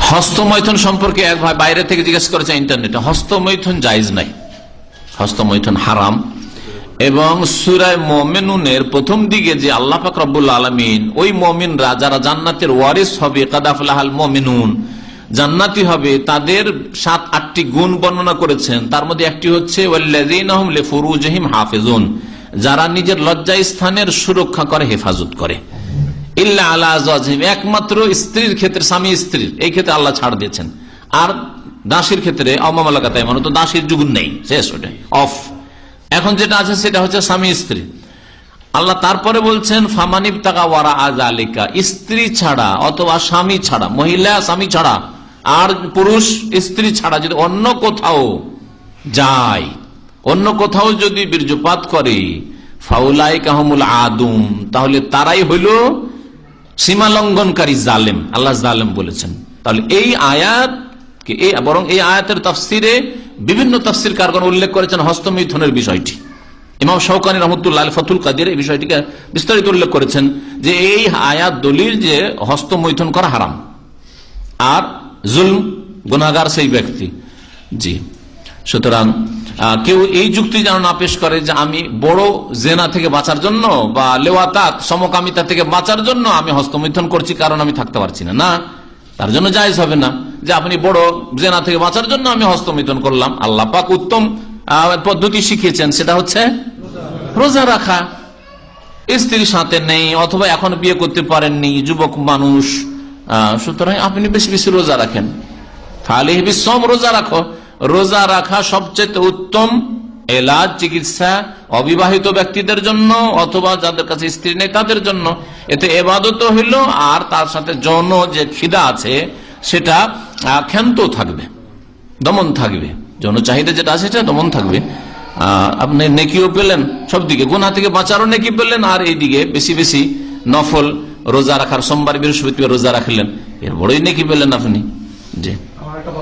হস্তমৈথুন সম্পর্কে এক ভাই বাইরে থেকে জিজ্ঞেস করেছে ইন্টারনেটে। হস্তমৈথুন জায়জ নাই। হস্তমৈথুন হারাম। এবং সুরায় মমেনুনের প্রথম দিকে যে আল্লাহ পাক রব্বুল আলমিন, ওই মমিনরা যারা জান্নাতের ওয়ারিস হবে কাদাফুল্লাহাল মমিনুন, জান্নাতি হবে, তাদের সাত, আটটি গুণ বর্ণনা করেছেন। তার মধ্যে একটি হচ্ছে হাফেজুন যারা নিজের লজ্জা স্থানের সুরক্ষা করে, হেফাজত করে। ইল্লা আল্লাহ একমাত্র স্ত্রীর ক্ষেত্রে স্বামী স্ত্রীর। এই ক্ষেত্রে আল্লাহ ছাড় দিয়েছেন। আর দাসীর ক্ষেত্রে অমামালাকাতায় মানে তো দাসীর যুগ নেই। শেষ ওটা। অফ। এখন যেটা আছে সেটা হচ্ছে স্বামী স্ত্রী। আল্লাহ তারপরে বলছেন ফামানিব তাকা ওয়ারা আজ আলিকা স্ত্রী ছাড়া অথবা স্বামী ছাড়া, মহিলা স্বামী ছাড়া, আর পুরুষ স্ত্রী ছাড়া যদি অন্য কোথাও যায়, অন্য কোথাও যদি বীর্যপাত করে ফাউলাই কাহমুল আদুম, তাহলে তারাই হইল সীমা লঙ্ঘনকারী জালেম, আল্লাহ জালেম বলেছেন। তাহলে এই আয়াত বরং এই আয়াতের তফসিরে বিভিন্ন তফসির কারগণ উল্লেখ করেছেন হস্তমিথনের বিষয়টি। ইমাম শৌকানি রহমতুল্লাহ ফতুল কাদির এই বিষয়টিকে বিস্তারিত উল্লেখ করেছেন যে এই আয়াত দলিল যে হস্তমৈথুন করা হারাম। আর জুলম গুনাগার সেই ব্যক্তি। জি। সুতরাং কেউ এই যুক্তি যেন না পেশ করে যে আমি বড় জেনা থেকে বাঁচার জন্য বা লেওয়াতাত, সমকামিতা থেকে বাঁচার জন্য আমি হস্তমৈথুন করছি, কারণ আমি থাকতে পারছি না। না, তার জন্য জায়জ হবে না। যে আপনি বড় জেনা থেকে বাঁচার জন্য আমি হস্তমৈথুন করলাম। আল্লাহ পাক উত্তম পদ্ধতি শিখিয়েছেন, সেটা হচ্ছে রোজা রাখা। স্ত্রীর সাথে নেই, অথবা এখন বিয়ে করতে পারেননি, যুবক মানুষ। সুতরাং আপনি বেশি বেশি রোজা রাখেন। তাহলে সব রোজা রাখো। রোজা রাখা সবচেয়ে উত্তম এলাজ, চিকিৎসা অবিবাহিত ব্যক্তিদের জন্য অথবা যাদের কাছে স্ত্রী নেই তাদের জন্য। এতে এবাদত হইল আর তার সাথে যৌন যে খিদা আছে সেটা ক্ষান্ত থাকবে, দমন থাকবে। যৌন চাহিদা যেটা আছে সেটা দমন থাকবে। আপনি নেকিও পেলেন সব দিকে গুনা থেকে বাঁচারও নেকি পেলেন আর এইদিকে বেশি বেশি নফল রোজা রাখার সোমবার বৃহস্পতিবার রোজা রাখলেন। এর বড়ই নেকি পেলেন আপনি। জি। আমার একটা